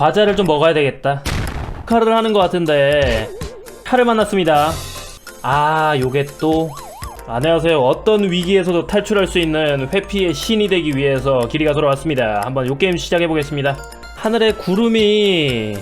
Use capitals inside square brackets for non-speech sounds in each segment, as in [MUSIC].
과자를 좀 먹어야 되겠다. 칼을 하는 것 같은데 칼을 만났습니다. 아, 요게 또 안녕하세요. 어떤 위기에서도 탈출할 수 있는 회피의 신이 되기 위해서 길이가 돌아왔습니다. 한번 요 게임 시작해 보겠습니다. 하늘에 구름이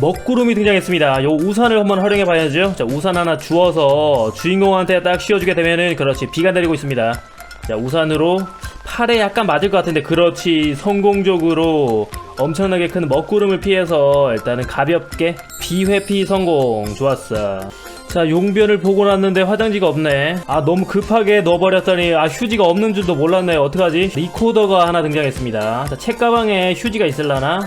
먹구름이 등장했습니다. 요 우산을 한번 활용해 봐야죠. 자, 우산 하나 주워서 주인공한테 딱 씌워주게 되면은 그렇지 비가 내리고 있습니다. 자, 우산으로 팔에 약간 맞을 것 같은데 그렇지 성공적으로 엄청나게 큰 먹구름을 피해서 일단은 가볍게 비회피 성공. 좋았어. 자 용변을 보고 났는데 화장지가 없네. 아 너무 급하게 넣어버렸더니 아 휴지가 없는 줄도 몰랐네. 어떡하지? 리코더가 하나 등장했습니다. 자 책가방에 휴지가 있을라나?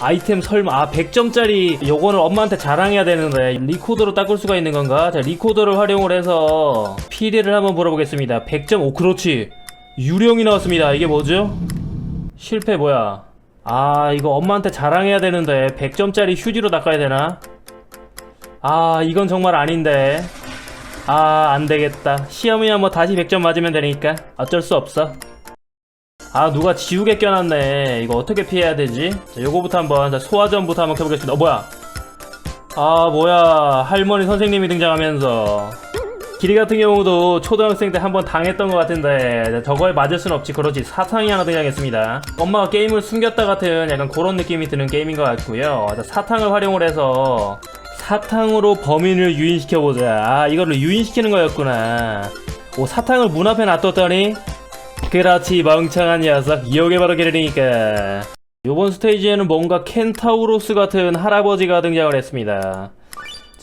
아이템 설마 아 100점짜리 요거는 엄마한테 자랑해야 되는데 리코더로 닦을 수가 있는 건가? 자 리코더를 활용을 해서 피리를 한번 물어보겠습니다. 100점 오 그렇지 유령이 나왔습니다. 이게 뭐죠? 실패 뭐야? 아 이거 엄마한테 자랑해야 되는데 100점짜리 휴지로 닦아야 되나? 아 이건 정말 아닌데. 아 안되겠다. 시험이야. 뭐 다시 100점 맞으면 되니까. 어쩔 수 없어. 아 누가 지우개 껴놨네. 이거 어떻게 피해야 되지? 자 요거부터 한번 자, 소화전부터 한번 켜보겠습니다. 어 뭐야? 아 뭐야? 할머니 선생님이 등장하면서 길이 같은 경우도 초등학생 때 한번 당했던 것 같은데 자, 저거에 맞을 순 없지 그렇지 사탕이 하나 등장했습니다 엄마가 게임을 숨겼다 같은 약간 그런 느낌이 드는 게임인 것 같고요 자, 사탕을 활용을 해서 사탕으로 범인을 유인시켜보자. 아, 이거를 유인시키는 거였구나. 오, 사탕을 문 앞에 놔뒀더니, 그렇지, 멍청한 녀석. 여기 바로 기르니까. 요번 스테이지에는 뭔가 켄타우로스 같은 할아버지가 등장을 했습니다.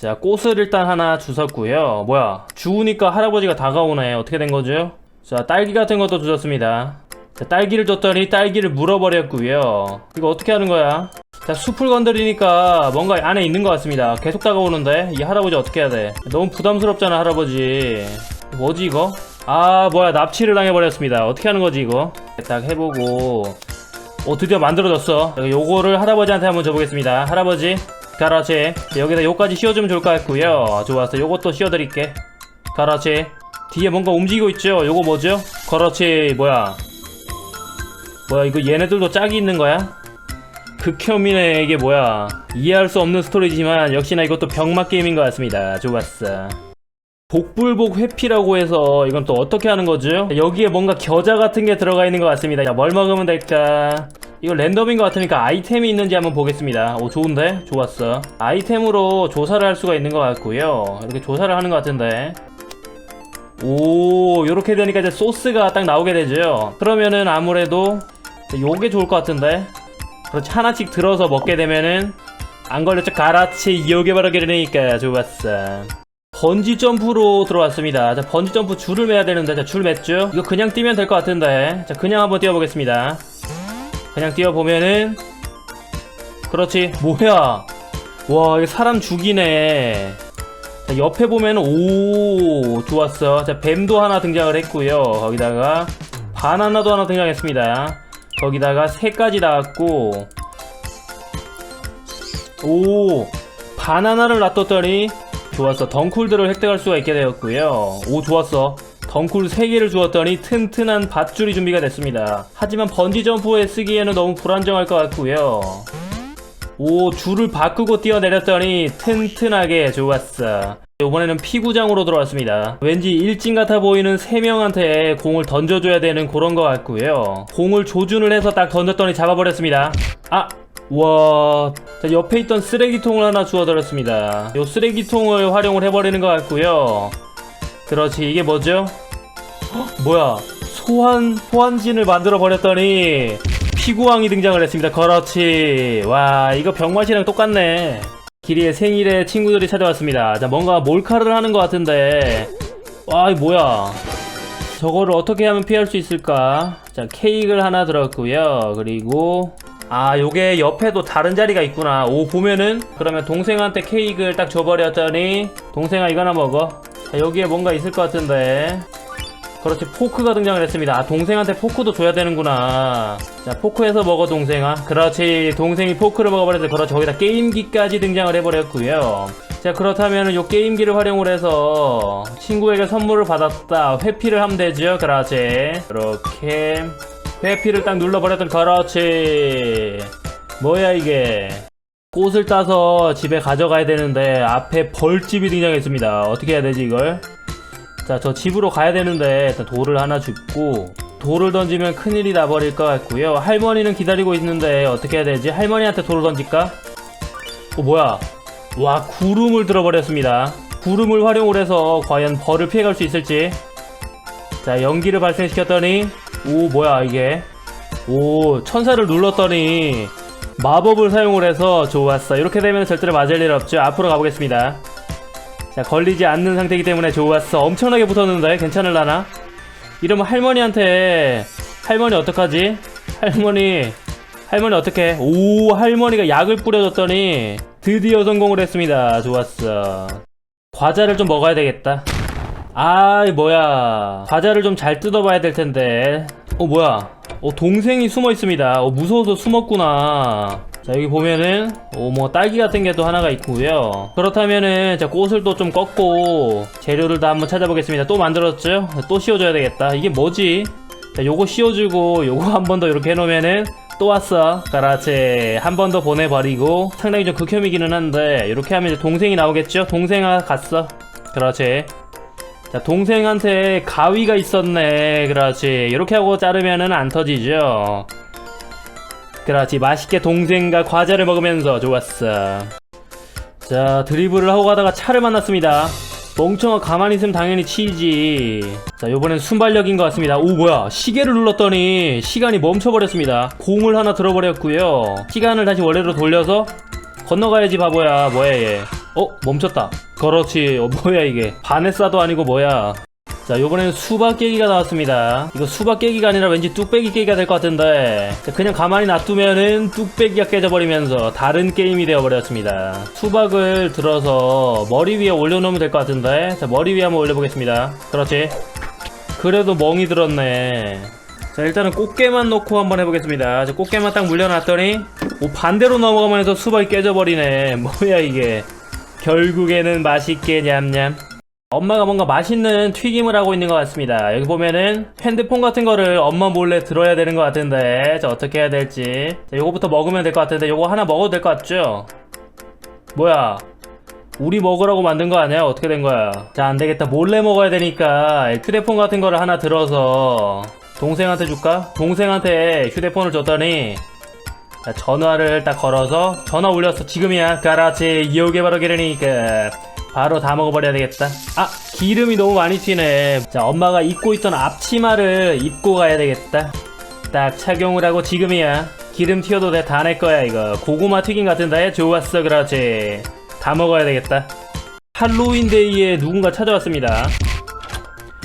자, 꽃을 일단 하나 주웠고요. 뭐야, 주우니까 할아버지가 다가오네. 어떻게 된 거죠? 자, 딸기 같은 것도 주셨습니다. 자, 딸기를 줬더니 딸기를 물어버렸고요. 이거 어떻게 하는 거야? 자, 숲을 건드리니까 뭔가 안에 있는 것 같습니다. 계속 다가오는데 이 할아버지 어떻게 해야 돼? 너무 부담스럽잖아, 할아버지. 뭐지 이거? 아, 뭐야 납치를 당해버렸습니다. 어떻게 하는 거지 이거? 딱 해보고, 오 드디어 만들어졌어. 요거를 할아버지한테 한번 줘보겠습니다. 할아버지, 그렇지. 여기다 요까지 씌워주면 좋을 것 같고요. 좋았어. 요것도 씌워드릴게. 그렇지. 뒤에 뭔가 움직이고 있죠? 요거 뭐죠? 그렇지. 뭐야? 뭐야 이거 얘네들도 짝이 있는 거야? 극혐이네 이게 뭐야 이해할 수 없는 스토리지만 역시나 이것도 병맛 게임인 것 같습니다 좋았어 복불복 회피라고 해서 이건 또 어떻게 하는 거죠? 여기에 뭔가 겨자 같은 게 들어가 있는 것 같습니다 자, 뭘 먹으면 될까? 이거 랜덤인 것 같으니까 아이템이 있는지 한번 보겠습니다. 오 좋은데? 좋았어. 아이템으로 조사를 할 수가 있는 것 같고요. 이렇게 조사를 하는 것 같은데. 오 요렇게 되니까 이제 소스가 딱 나오게 되죠. 그러면은 아무래도 요게 좋을 것 같은데? 그렇지 하나씩 들어서 먹게 되면은 안 걸렸죠. 가라치 여기 바로 기르니까 좋았어. 번지 점프로 들어왔습니다. 자 번지 점프 줄을 매야 되는데 자줄 맸죠? 이거 그냥 뛰면 될 것 같은데. 자 그냥 한번 뛰어보겠습니다 그냥 뛰어보면은 그렇지. 뭐야? 와 이거 사람 죽이네. 자 옆에 보면 오 좋았어. 자 뱀도 하나 등장을 했고요. 거기다가 바나나도 하나 등장했습니다. 거기다가 새까지 나왔고 오 바나나를 놔뒀더니 좋았어. 덩쿨들을 획득할 수가 있게 되었고요. 오 좋았어 덩쿨 3개를 주었더니 튼튼한 밧줄이 준비가 됐습니다 하지만 번지점프에 쓰기에는 너무 불안정할 것 같고요 오 줄을 바꾸고 뛰어내렸더니 튼튼하게 좋았어 이번에는 피구장으로 들어왔습니다. 왠지 일진 같아 보이는 세 명한테 공을 던져줘야 되는 그런 것 같고요. 공을 조준을 해서 딱 던졌더니 잡아버렸습니다. 아! 와, 자, 옆에 있던 쓰레기통을 하나 주워들었습니다. 요 쓰레기통을 활용을 해버리는 것 같고요. 그렇지, 이게 뭐죠? 헉, 뭐야? 소환, 소환진을 만들어 버렸더니 피구왕이 등장을 했습니다. 그렇지. 와, 이거 병맛이랑 똑같네. 길이의 생일에 친구들이 찾아왔습니다. 자, 뭔가 몰카를 하는 것 같은데. 와, 이 뭐야. 저거를 어떻게 하면 피할 수 있을까? 자, 케이크를 하나 들었고요. 그리고, 아, 요게 옆에도 다른 자리가 있구나. 오, 보면은, 그러면 동생한테 케이크를 딱 줘버렸더니, 동생아, 이거나 먹어. 자, 여기에 뭔가 있을 것 같은데. 그렇지 포크가 등장을 했습니다. 아 동생한테 포크도 줘야 되는구나. 자 포크에서 먹어 동생아. 그렇지 동생이 포크를 먹어버려서 그렇지 거기다 게임기까지 등장을 해버렸고요. 자 그렇다면 요 게임기를 활용을 해서 친구에게 선물을 받았다. 회피를 하면 되죠. 그렇지. 이렇게 회피를 딱 눌러버렸던 그렇지. 뭐야 이게 꽃을 따서 집에 가져가야 되는데 앞에 벌집이 등장했습니다. 어떻게 해야 되지 이걸? 자 저 집으로 가야 되는데 일단 돌을 하나 줍고 돌을 던지면 큰일이 나버릴 것 같고요. 할머니는 기다리고 있는데 어떻게 해야 되지? 할머니한테 돌을 던질까? 어 뭐야? 와 구름을 들어버렸습니다. 구름을 활용을 해서 과연 벌을 피해갈 수 있을지. 자 연기를 발생시켰더니 오 뭐야 이게? 오 천사를 눌렀더니 마법을 사용을 해서 좋았어. 이렇게 되면 절대로 맞을 일 없죠. 앞으로 가보겠습니다. 자 걸리지 않는 상태이기 때문에 좋았어. 엄청나게 붙었는데 괜찮을라나? 이러면 할머니한테 할머니 어떡하지? 할머니 할머니 어떡해? 오 할머니가 약을 뿌려줬더니 드디어 성공을 했습니다. 좋았어. 과자를 좀 먹어야 되겠다. 아이 뭐야. 과자를 좀 잘 뜯어봐야 될 텐데. 어 뭐야 어 동생이 숨어 있습니다. 어 무서워서 숨었구나. 자 여기 보면은 어뭐 딸기 같은 게 또 하나가 있고요. 그렇다면은 자 꽃을 또 좀 꺾고 재료를 다 한번 찾아보겠습니다. 또 만들었죠? 또 씌워줘야 되겠다. 이게 뭐지? 자 요거 씌워주고 요거 한 번 더 이렇게 해놓으면은 또 왔어. 그렇지 한 번 더 보내버리고 상당히 좀 극혐이기는 한데 이렇게 하면 이제 동생이 나오겠죠? 동생아 갔어. 그렇지 자 동생한테 가위가 있었네. 그렇지. 이렇게 하고 자르면은 안 터지죠. 그렇지. 맛있게 동생과 과자를 먹으면서 좋았어. 자 드리블을 하고 가다가 차를 만났습니다. 멍청아 가만히 있으면 당연히 치지. 자 요번엔 순발력인 것 같습니다. 오 뭐야. 시계를 눌렀더니 시간이 멈춰버렸습니다. 공을 하나 들어버렸고요. 시간을 다시 원래로 돌려서 건너가야지 바보야. 뭐야 얘. 어? 멈췄다 그렇지. 어 뭐야 이게. 바네싸도 아니고 뭐야. 자 요번에는 수박 깨기가 나왔습니다. 이거 수박 깨기가 아니라 왠지 뚝배기 깨기가 될 것 같은데. 자, 그냥 가만히 놔두면은 뚝배기가 깨져버리면서 다른 게임이 되어버렸습니다. 수박을 들어서 머리 위에 올려놓으면 될 것 같은데. 자 머리 위에 한번 올려보겠습니다. 그렇지. 그래도 멍이 들었네. 자 일단은 꽃게만 넣고 한번 해보겠습니다. 자, 꽃게만 딱 물려놨더니 오 반대로 넘어가면서 수박이 깨져버리네. [LAUGHS] 뭐야 이게 결국에는 맛있게 냠냠 엄마가 뭔가 맛있는 튀김을 하고 있는 것 같습니다 여기 보면은 핸드폰 같은 거를 엄마 몰래 들어야 되는 것 같은데 자 어떻게 해야 될지 자 요거부터 먹으면 될 것 같은데 요거 하나 먹어도 될 것 같죠? 뭐야 우리 먹으라고 만든 거 아니야? 어떻게 된 거야? 자, 안 되겠다. 몰래 먹어야 되니까 휴대폰 같은 거를 하나 들어서 동생한테 줄까? 동생한테 휴대폰을 줬더니 자, 전화를 딱 걸어서 전화 올렸어. 지금이야. 그렇지. 이오게 바로 기르니까 바로 다 먹어버려야 되겠다. 아, 기름이 너무 많이 튀네. 자, 엄마가 입고 있던 앞치마를 입고 가야 되겠다. 딱 착용을 하고 지금이야. 기름 튀어도 돼. 다내 거야, 이거. 고구마 튀김 같은데? 좋았어, 그렇지. 다 먹어야 되겠다. 할로윈데이에 누군가 찾아왔습니다.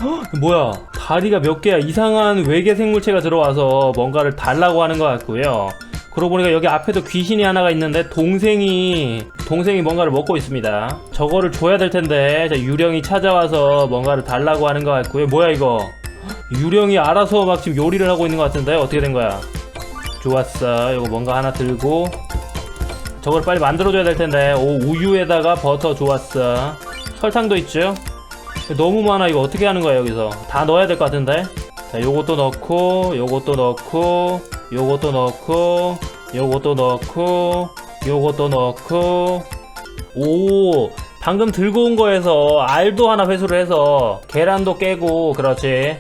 헉, 뭐야? 다리가 몇 개야? 이상한 외계 생물체가 들어와서 뭔가를 달라고 하는 것 같고요. 그러고 보니까 여기 앞에도 귀신이 하나가 있는데 동생이 동생이 뭔가를 먹고 있습니다. 저거를 줘야 될 텐데 자, 유령이 찾아와서 뭔가를 달라고 하는 것 같고요. 뭐야 이거? 유령이 알아서 막 지금 요리를 하고 있는 것 같은데 어떻게 된 거야? 좋았어. 이거 뭔가 하나 들고 저걸 빨리 만들어줘야 될 텐데. 오 우유에다가 버터 좋았어. 설탕도 있죠? 너무 많아 이거 어떻게 하는 거야 여기서? 다 넣어야 될 것 같은데. 자 요것도 넣고 요것도 넣고 요것도 넣고 요것도 넣고 요것도 넣고. 오 방금 들고 온 거에서 알도 하나 회수를 해서 계란도 깨고 그렇지.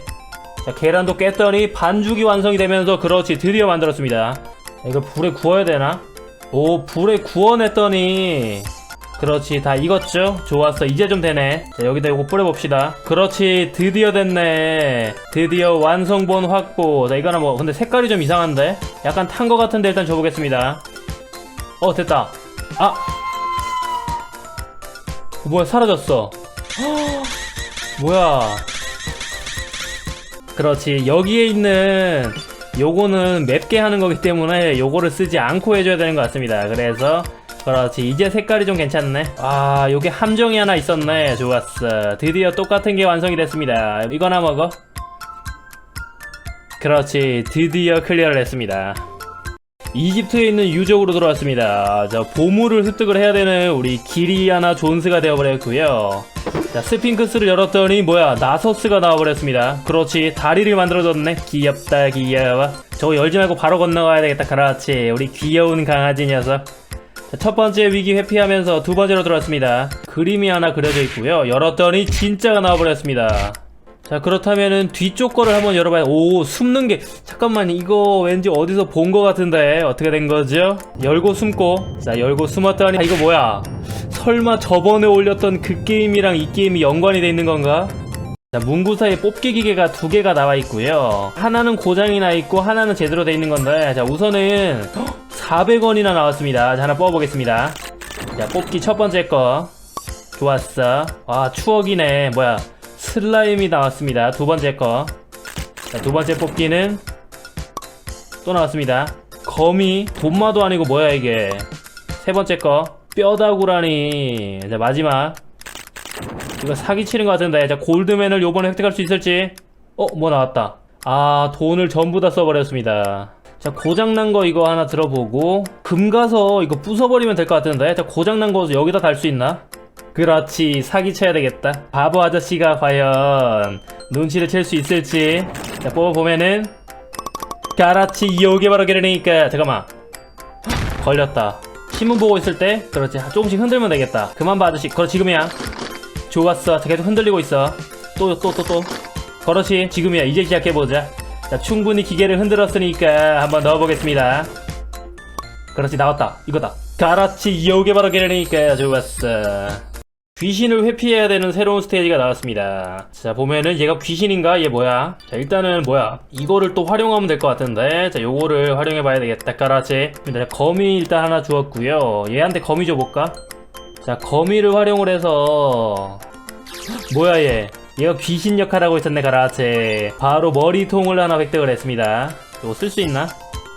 자 계란도 깼더니 반죽이 완성이 되면서 그렇지. 드디어 만들었습니다. 자, 이거 불에 구워야 되나? 오 불에 구워냈더니 그렇지 다 익었죠? 좋았어 이제 좀 되네. 자 여기다 이거 뿌려봅시다. 그렇지 드디어 됐네. 드디어 완성본 확보. 자 이거는 뭐 근데 색깔이 좀 이상한데? 약간 탄 거 같은데 일단 줘보겠습니다. 어 됐다. 아! 어, 뭐야 사라졌어. 헉, 뭐야. 그렇지 여기에 있는 요거는 맵게 하는 거기 때문에 요거를 쓰지 않고 해줘야 되는 것 같습니다. 그래서 그렇지 이제 색깔이 좀 괜찮네 아 요게 함정이 하나 있었네 좋았어 드디어 똑같은 게 완성이 됐습니다 이거나 먹어 그렇지 드디어 클리어를 했습니다 이집트에 있는 유적으로 돌아왔습니다. 자, 보물을 습득을 해야 되는 우리 기리아나 존스가 되어버렸고요. 자, 스핑크스를 열었더니 뭐야 나서스가 나와버렸습니다. 그렇지 다리를 만들어줬네. 귀엽다 귀여워. 저거 열지 말고 바로 건너가야 되겠다. 그렇지 우리 귀여운 강아지 녀석. 자, 첫 번째 위기 회피하면서 두 번째로 들어왔습니다. 그림이 하나 그려져 있고요. 열었더니 진짜가 나와버렸습니다. 자 그렇다면은 뒤쪽 거를 한번 열어봐요 오 숨는 게 잠깐만 이거 왠지 어디서 본 거 같은데 어떻게 된 거죠? 열고 숨고 자 열고 숨었더니 아, 이거 뭐야 설마 저번에 올렸던 그 게임이랑 이 게임이 연관이 돼 있는 건가? 자 문구 사이에 뽑기 기계가 두 개가 나와 있고요 하나는 고장이 나 있고 하나는 제대로 돼 있는 건데 자 우선은 400원이나 나왔습니다 자 하나 뽑아보겠습니다 자 뽑기 첫 번째 거 좋았어 와 추억이네 뭐야 슬라임이 나왔습니다. 두 번째 거. 자, 두 번째 뽑기는 또 나왔습니다. 거미, 돈마도 아니고 뭐야 이게. 세 번째 거. 뼈다구라니. 자, 마지막. 이거 사기치는 것 같은데. 자, 골드맨을 요번에 획득할 수 있을지. 어, 뭐 나왔다. 아, 돈을 전부 다 써버렸습니다. 자, 고장난 거 이거 하나 들어보고. 금 가서 이거 부숴버리면 될 것 같은데. 자, 고장난 거 여기다 달 수 있나? 그렇지 사기쳐야 되겠다. 바보 아저씨가 과연 눈치를 챌 수 있을지. 자 뽑아보면은 가라치 요게 바로 게르니까 잠깐만. 헉, 걸렸다. 신문 보고 있을 때? 그렇지 조금씩 흔들면 되겠다. 그만 봐 아저씨. 그렇지 지금이야. 좋았어. 자, 계속 흔들리고 있어. 또 또 또또. 그렇지 지금이야. 이제 시작해보자 자 충분히 기계를 흔들었으니까 한번 넣어보겠습니다 그렇지 나왔다 이거다 가라치 요게 바로 게르니까 좋았어 귀신을 회피해야 되는 새로운 스테이지가 나왔습니다. 자, 보면은 얘가 귀신인가? 얘 뭐야? 자, 일단은 뭐야? 이거를 또 활용하면 될 것 같은데. 자, 요거를 활용해 봐야 되겠다. 까라지. 자, 거미 일단 하나 주었고요. 얘한테 거미 줘볼까? 자, 거미를 활용을 해서. 뭐야, 얘? 얘가 귀신 역할 하고 있었네, 가라체. 바로 머리통을 하나 획득을 했습니다. 이거 쓸 수 있나?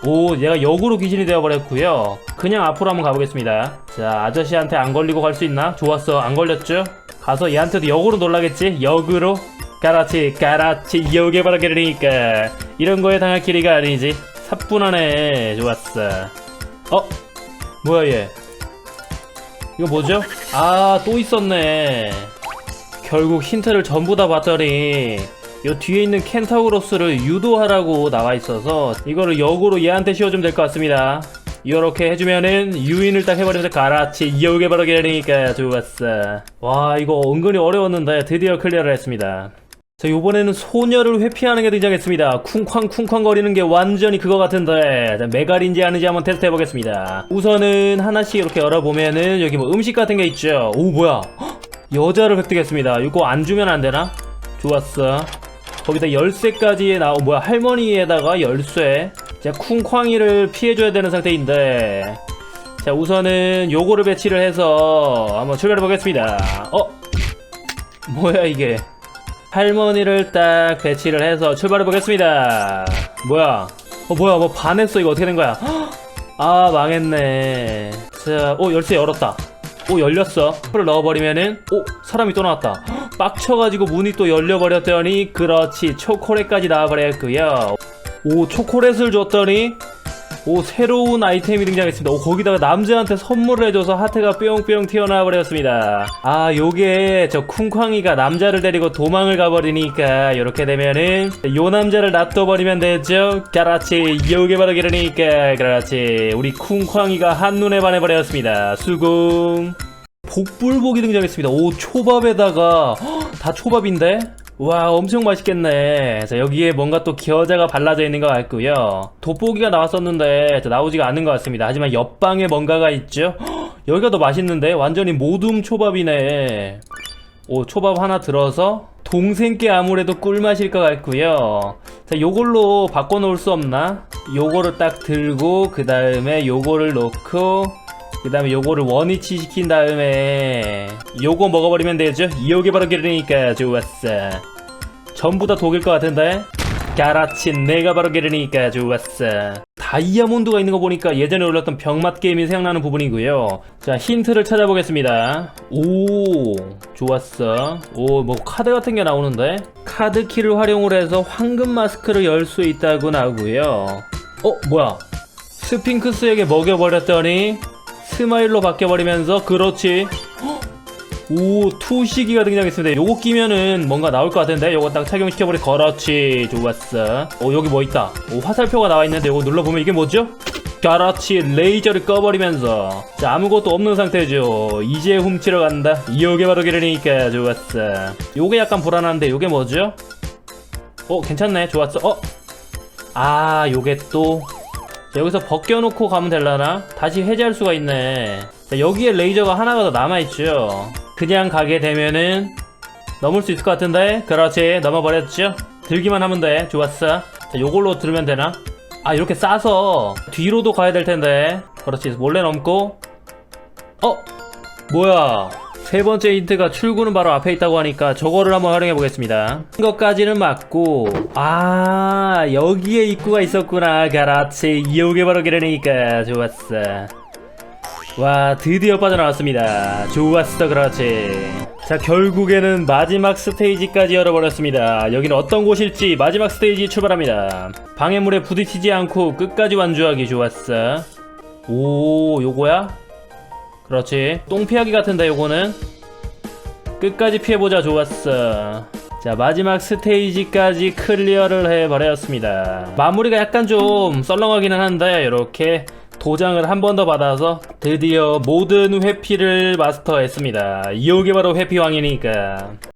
오, 얘가 역으로 귀신이 되어버렸고요. 그냥 앞으로 한번 가보겠습니다. 자, 아저씨한테 안 걸리고 갈 수 있나? 좋았어, 안 걸렸죠? 가서 얘한테도 역으로 놀라겠지? 역으로? 까라치, 까라치, 역에 바로 게르니까. 이런 거에 당할 길이가 아니지. 사뿐하네. 좋았어. 어? 뭐야, 얘? 이거 뭐죠? 아, 또 있었네. 결국 힌트를 전부 다 봤더니 요 뒤에 있는 켄타우로스를 유도하라고 나와 있어서 이거를 역으로 얘한테 씌워주면 될 것 같습니다. 이렇게 해주면은 유인을 딱 해버리면서 가라치 이어게 바로 게르니까 좋았어. 와 이거 은근히 어려웠는데 드디어 클리어를 했습니다. 자 요번에는 소녀를 회피하는 게 등장했습니다. 쿵쾅쿵쾅 거리는 게 완전히 그거 같은데 자, 메갈인지 아닌지 한번 테스트 해보겠습니다. 우선은 하나씩 이렇게 열어보면은 여기 뭐 음식 같은 게 있죠. 오 뭐야 헉, 여자를 획득했습니다. 이거 안 주면 안 되나? 좋았어. 거기다 열쇠까지 나오 뭐야 할머니에다가 열쇠. 자 쿵쾅이를 피해줘야 되는 상태인데. 자 우선은 요거를 배치를 해서 한번 출발해 보겠습니다. 어? 뭐야 이게? 할머니를 딱 배치를 해서 출발해 보겠습니다. 뭐야? 어 뭐야 뭐 반했어. 이거 어떻게 된 거야? 헉! 아 망했네. 자오 열쇠 열었다 오 열렸어. 풀을 넣어버리면은 오 사람이 또 나왔다. 헉, [GASPS] 빡쳐가지고 문이 또 열려버렸더니 그렇지. 초콜릿까지 나와버렸고요. 오 초콜릿을 줬더니 오 새로운 아이템이 등장했습니다. 오 거기다가 남자한테 선물을 해줘서 하트가 뿅뿅 튀어나와 버렸습니다. 아 요게 저 쿵쾅이가 남자를 데리고 도망을 가버리니까 이렇게 되면은 요 남자를 놔둬버리면 되죠? 그렇지. 요게 바로 그러니까 그렇지. 우리 쿵쾅이가 한눈에 반해버렸습니다. 수긍 복불복이 등장했습니다. 오 초밥에다가 헉, 다 초밥인데? 와 엄청 맛있겠네. 자 여기에 뭔가 또 겨자가 발라져 있는 것 같고요. 돋보기가 나왔었는데 자, 나오지가 않는 것 같습니다. 하지만 옆방에 뭔가가 있죠. 헉, [GASPS] 여기가 더 맛있는데 완전히 모둠 초밥이네. 오 초밥 하나 들어서 동생께 아무래도 꿀맛일 것 같고요. 자 요걸로 바꿔놓을 수 없나? 요거를 딱 들고 그 다음에 요거를 놓고 그 다음에 요거를 원위치 시킨 다음에 요거 먹어버리면 되죠 요게 바로 게르니까 좋았어 전부 다 독일 것 같은데? 가라치 내가 바로 게르니까 좋았어. 다이아몬드가 있는 거 보니까 예전에 올렸던 병맛 게임이 생각나는 부분이고요. 자 힌트를 찾아보겠습니다. 오 좋았어. 오 뭐 카드 같은 게 나오는데? 카드 키를 활용을 해서 황금 마스크를 열 수 있다고 나오고요. 어 뭐야? 스핑크스에게 먹여버렸더니 스마일로 바뀌어버리면서 그렇지. 헉! 오 투시기가 등장했습니다. 요거 끼면은 뭔가 나올 것 같은데? 요거 딱 착용시켜버리 그렇지 좋았어. 오 여기 뭐 있다. 오 화살표가 나와있는데 요거 눌러보면 이게 뭐죠? 그렇지 레이저를 꺼버리면서. 자 아무것도 없는 상태죠. 이제 훔치러 간다. 요게 바로 기르니까 좋았어. 요게 약간 불안한데 요게 뭐죠? 어 괜찮네. 좋았어. 어? 아 요게 또. 자, 여기서 벗겨놓고 가면 될라나? 다시 해제할 수가 있네. 자, 여기에 레이저가 하나가 더 남아있죠 그냥 가게 되면은 넘을 수 있을 것 같은데? 그렇지. 넘어버렸죠? 들기만 하면 돼. 좋았어. 자 요걸로 들으면 되나? 아 이렇게 싸서 뒤로도 가야 될 텐데. 그렇지. 몰래 넘고. 어? 뭐야? 세 번째 힌트가 출구는 바로 앞에 있다고 하니까 저거를 한번 활용해 보겠습니다. 것까지는 맞고. 아 여기에 입구가 있었구나. 그렇지. 이게 바로 그러니까. 좋았어 와 드디어 빠져나왔습니다. 좋았어 그렇지. 자 결국에는 마지막 스테이지까지 열어버렸습니다. 여기는 어떤 곳일지 마지막 스테이지 출발합니다. 방해물에 부딪히지 않고 끝까지 완주하기 좋았어. 오 요거야? 그렇지. 똥 피하기 같은데 요거는? 끝까지 피해보자 좋았어. 자 마지막 스테이지까지 클리어를 해버렸습니다. 마무리가 약간 좀 썰렁하기는 한데 이렇게 도장을 한 번 더 받아서 드디어 모든 회피를 마스터했습니다. 이게 바로 회피왕이니까